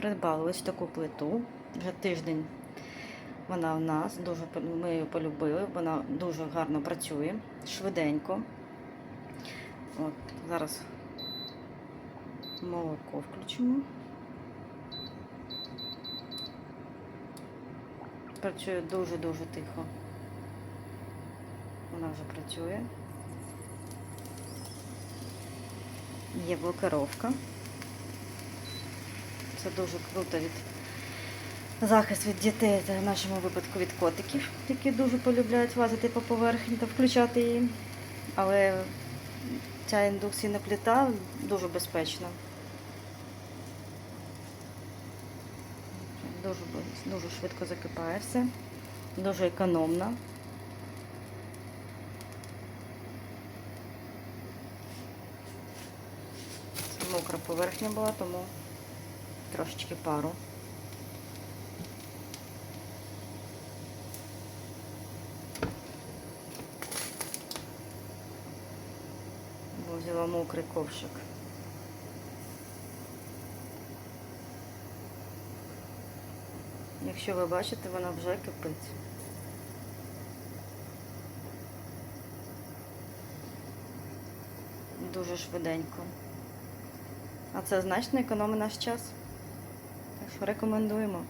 Придбали ось таку плиту. Вже тиждень вона в нас. Дуже ми її полюбили. Вона дуже гарно працює, швиденько. От, зараз молоко включимо. Працює дуже-дуже тихо. Вона вже працює. Є блокировка. Це дуже круто від захист від дітей, це в нашому випадку від котиків, які дуже полюбляють лазити по поверхні та включати її. Але ця індукційна плита дуже безпечна. Дуже, дуже швидко закипає все, дуже економна. Мокра поверхня була, тому трошечки пару. Бо взяла мокрий ковшик. Якщо ви бачите, вона вже кипить. Дуже швиденько. А це значно економить наш час. Так що рекомендуємо.